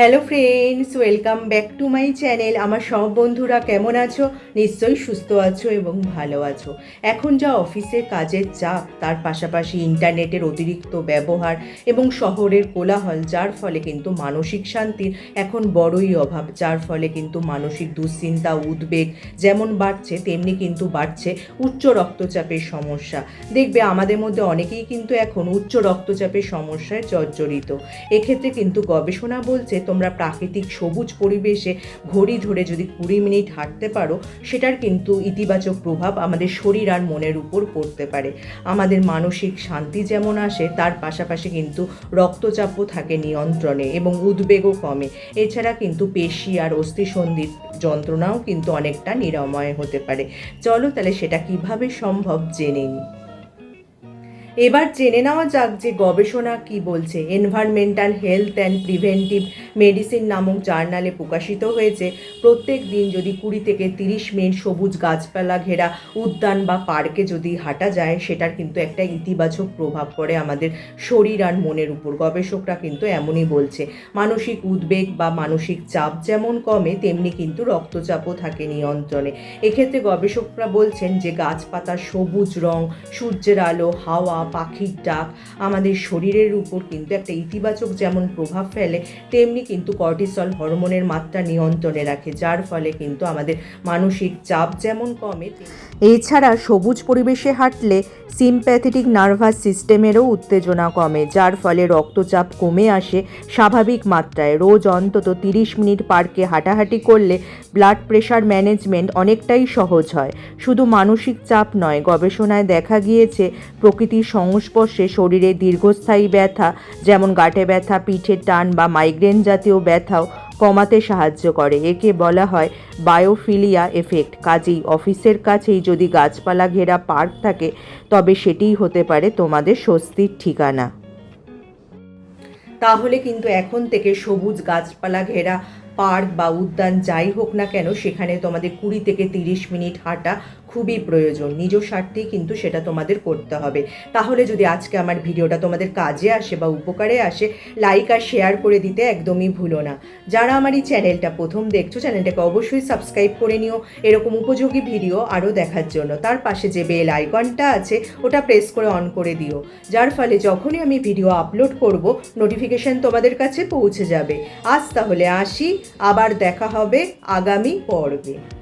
Hello friends welcome back to my channel আমার সব বন্ধুরা কেমন আছো? নিশ্চয়ই সুস্থ আছো এবং ভালো আছো। এখন যা অফিসের কাজের চাপ, তার পাশাপাশি ইন্টারনেটের অতিরিক্ত ব্যবহার এবং শহরের কোলাহল, যার ফলে কিন্তু মানসিক শান্তির এখন বড়ই অভাব, যার ফলে কিন্তু মানসিক দুশ্চিন্তা, উদ্বেগ যেমন বাড়ছে, তেমনি কিন্তু বাড়ছে উচ্চ রক্তচাপের সমস্যা। দেখবে, আমাদের মধ্যে অনেকেই কিন্তু এখন উচ্চ রক্তচাপের সমস্যায় জর্জরিত। এক্ষেত্রে কিন্তু গবেষণা বলছে তোমরা প্রাকৃতিক সবুজ পরিবেশে ঘড়ি ধরে যদি কুড়ি মিনিট হাঁটতে পারো, সেটার কিন্তু ইতিবাচক প্রভাব আমাদের শরীর আর মনের উপর পড়তে পারে। আমাদের মানসিক শান্তি যেমন আসে, তার পাশাপাশি কিন্তু রক্তচাপও থাকে নিয়ন্ত্রণে এবং উদ্বেগও কমে। এছাড়া কিন্তু পেশি আর অস্থিসন্ধির যন্ত্রণাও কিন্তু অনেকটা নিরাময় হতে পারে। চলো তাহলে সেটা কীভাবে সম্ভব জেনে নিই। এবার জেনে নেওয়া যাক যে গবেষণা কি বলছে। Environmental health and preventive medicine নামক জার্নালে প্রকাশিত হয়েছে, প্রত্যেক দিন যদি কুড়ি থেকে তিরিশ মিনিট সবুজ গাছপালা ঘেরা উদ্যান বা পার্কে যদি হাঁটা যায়, সেটার কিন্তু একটা ইতিবাচক প্রভাব পড়ে আমাদের শরীর আর মনের উপর। গবেষকরা কিন্তু এমনই বলছে, মানসিক উদ্বেগ বা মানসিক চাপ যেমন কমে, তেমনি কিন্তু রক্তচাপও থাকে নিয়ন্ত্রণে। এক্ষেত্রে গবেষকরা বলছেন যে গাছপাতার সবুজ রং, সূর্যের আলো, হাওয়া পাখির ডাক আমাদের শরীরের উপর কিন্তু একটা ইতিবাচক যেমন প্রভাব ফেলে, তেমনি কিন্তু কর্টিসল হরমোনের মাত্রা নিয়ন্ত্রণে রাখে, যার ফলে কিন্তু আমাদের মানসিক চাপ যেমন কমে এছাড়া সবুজ পরিবেশে হাঁটলে সিম্প্যাথেটিক নার্ভাস সিস্টেমেরও উত্তেজনা কমে, যার ফলে রক্তচাপ কমে আসে স্বাভাবিক মাত্রায়। রোজ অন্তত তিরিশ মিনিট পার্কে হাঁটাহাঁটি করলে ব্লাড প্রেশার ম্যানেজমেন্ট অনেকটাই সহজ হয়। শুধু মানসিক চাপ নয়, গবেষণায় দেখা গিয়েছে প্রকৃতির সংস্পর্শে শরীরে দীর্ঘস্থায়ী ব্যথা, যেমন গাঁটে ব্যথা, পিঠের টান বা মাইগ্রেন জাতীয় ব্যথাও কমাতে সাহায্য করে। একে বলা হয় বায়োফিলিয়া এফেক্ট কাজেই অফিসের কাছেই যদি গাছপালা ঘেরা পার্ক থাকে, তবে সেটিই হতে পারে তোমাদের স্বস্তির ঠিকানা। তাহলে কিন্তু এখন থেকে সবুজ গাছপালা ঘেরা পার্ক বা উদ্যান যাই হোক না কেন, সেখানে তোমাদের কুড়ি থেকে তিরিশ মিনিট হাঁটা খুবই প্রয়োজন। নিজ স্বার্থেই কিন্তু সেটা তোমাদের করতে হবে। তাহলে যদি আজকে আমার ভিডিওটা তোমাদের কাজে আসে বা উপকারে আসে লাইক আর শেয়ার করে দিতে একদমই ভুলো না। যারা আমার এই চ্যানেলটা প্রথম দেখছ চ্যানেলটাকে অবশ্যই সাবস্ক্রাইব করে নিও। এরকম উপযোগী ভিডিও আরও দেখার জন্য। তার পাশে যে বেল আইকনটা আছে, ওটা প্রেস করে অন করে দিও। যার ফলে যখনই আমি ভিডিও আপলোড করব নোটিফিকেশন তোমাদের কাছে পৌঁছে যাবে। আজ তাহলে আসি, আবার দেখা হবে আগামী পর্বে।